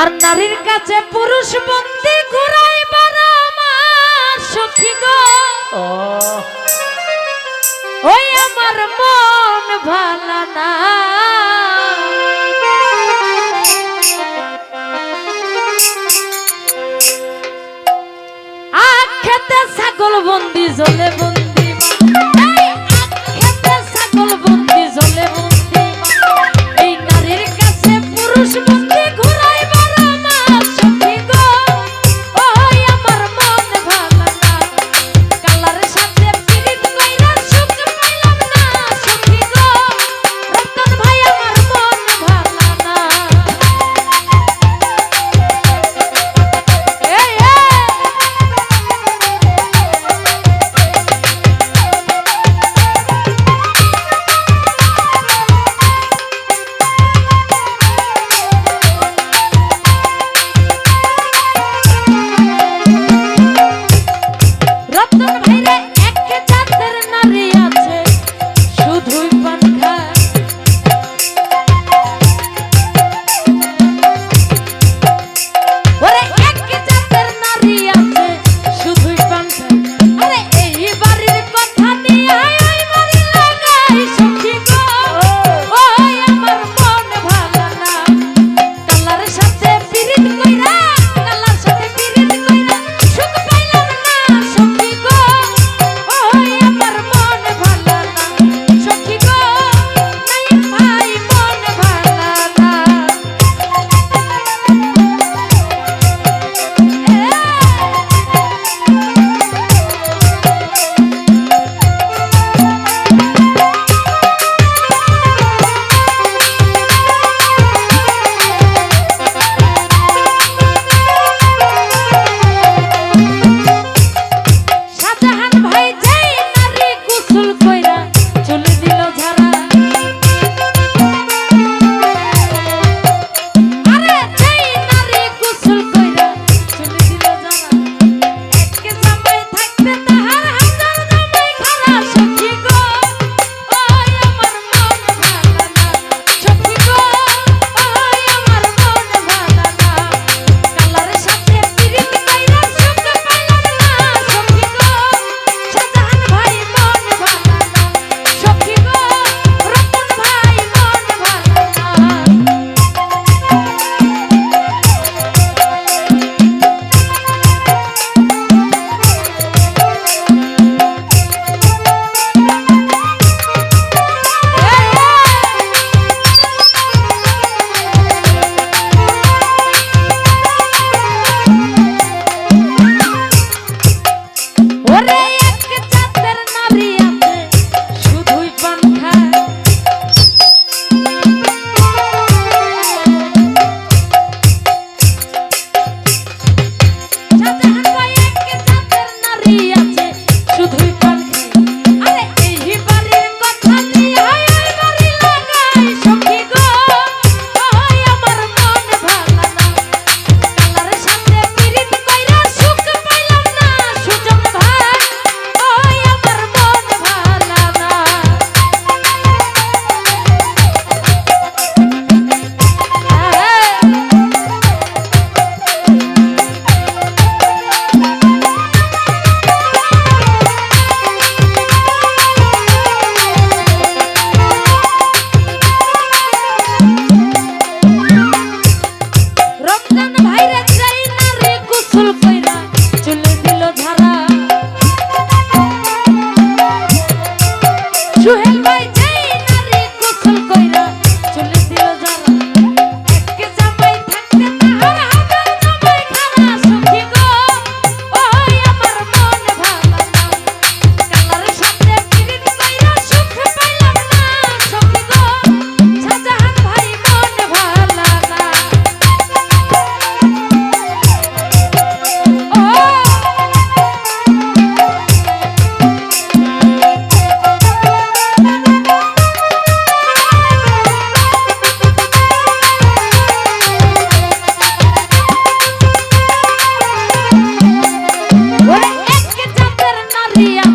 আর নারীর কাছে পুরুষ বন্দি আমার সখী গো। ওই আমার মন ভালা না। ছাগল বন্দি জলে বন্দি abre